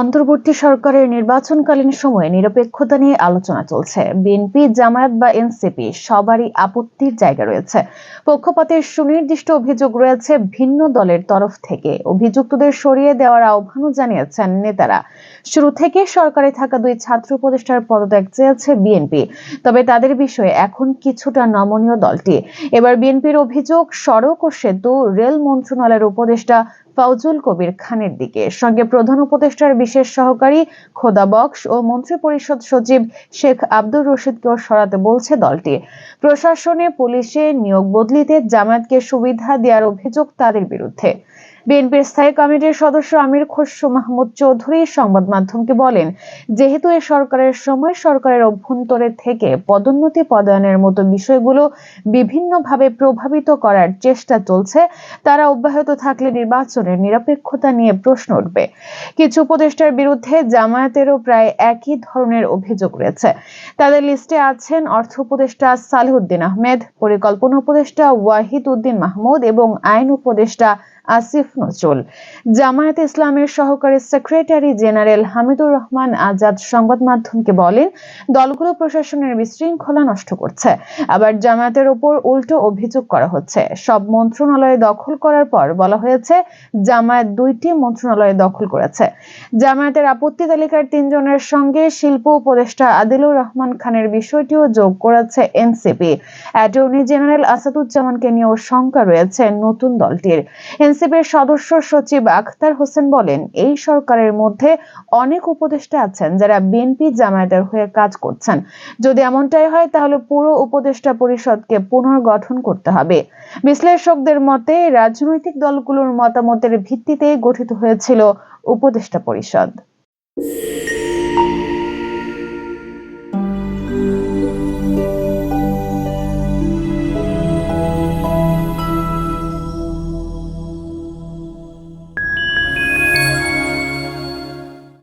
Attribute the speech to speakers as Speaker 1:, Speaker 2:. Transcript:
Speaker 1: অন্তর্বর্তী সরকারের নির্বাচনকালীন সময়ে নিরপেক্ষতা নিয়ে আলোচনা চলছে বিএনপি জামায়াত বা এনসিপি সবারই আপত্তির জায়গা রয়েছে পক্ষপাতের সুনির্দিষ্ট অভিযোগ রয়েছে ভিন্ন দলের তরফ থেকে অভিযুক্তদের সরিয়ে দেওয়ার আহ্বানও জানিয়েছেন নেতারা শুরু থেকে সরকারে থাকা দুই ছাত্র উপদেষ্টার পদত্যাগ চেয়েছে বিএনপি তবে তাদের বিষয়ে এখন কিছুটা নমনীয় দলটি এবার বিএনপির অভিযোগ সড়ক ও সেতু রেল মন্ত্রণালয়ের উপদেষ্টা ফাউজুল কবির খানের দিকে সঙ্গে প্রধান উপদেষ্টার বিশেষ সহকারী খোদা বক্স ও মন্ত্রী পরিষদ সচিব শেখ আব্দুর রশিদকেও সরাতে বলছে দলটি প্রশাসনে পুলিশে নিয়োগ বদলিতে জামায়াতকে সুবিধা দেওয়ার অভিযোগ তাদের বিরুদ্ধে বিএনপির স্থায়ী কমিটির সদস্য আমির খসরু মাহমুদ চৌধুরী সংবাদ মাধ্যমকে বলেন যেহেতু এ সরকারের সময় সরকারের অভ্যন্তরে থেকে পদোন্নতি পদায়নের মতো বিষয়গুলো বিভিন্নভাবে প্রভাবিত করার চেষ্টা চলছে তারা অব্যাহত থাকলে নির্বাচনের নিরপেক্ষতা নিয়ে প্রশ্ন উঠবে কিছু উপদেষ্টার বিরুদ্ধে জামায়াতেরও প্রায় একই ধরনের অভিযোগ রয়েছে তাদের লিস্টে আছেন অর্থ উপদেষ্টা উদ্দিন আহমেদ পরিকল্পনা উপদেষ্টা ওয়াহিদ উদ্দিন মাহমুদ এবং আইন উপদেষ্টা আসিফ নজরুল জামায়াতে ইসলামের সহকারী সেক্রেটারি জেনারেল হামিদুর রহমান আজাদ সংবাদ মাধ্যমকে বলেন দলগুলো প্রশাসনের বিশৃঙ্খলা নষ্ট করছে আবার জামায়াতের ওপর উল্টো অভিযোগ করা হচ্ছে সব মন্ত্রণালয়ে দখল করার পর বলা হয়েছে জামায়াত দুইটি মন্ত্রণালয়ে দখল করেছে জামায়াতের আপত্তি তালিকার তিনজনের সঙ্গে শিল্প উপদেষ্টা আদিলুর রহমান খানের বিষয়টিও যোগ করেছে এনসিপি অ্যাটর্নি জেনারেল আসাদুজ্জামানকে নিয়েও শঙ্কা রয়েছে নতুন দলটির এনসিপির সদস্য সচিব আখতার হোসেন বলেন এই সরকারের মধ্যে অনেক উপদেষ্টা আছেন যারা বিএনপি জামায়াতের হয়ে কাজ করছেন যদি এমনটাই হয় তাহলে পুরো উপদেষ্টা পরিষদকে পুনর্গঠন করতে হবে বিশ্লেষকদের মতে রাজনৈতিক দলগুলোর মতামতের ভিত্তিতে গঠিত হয়েছিল উপদেষ্টা পরিষদ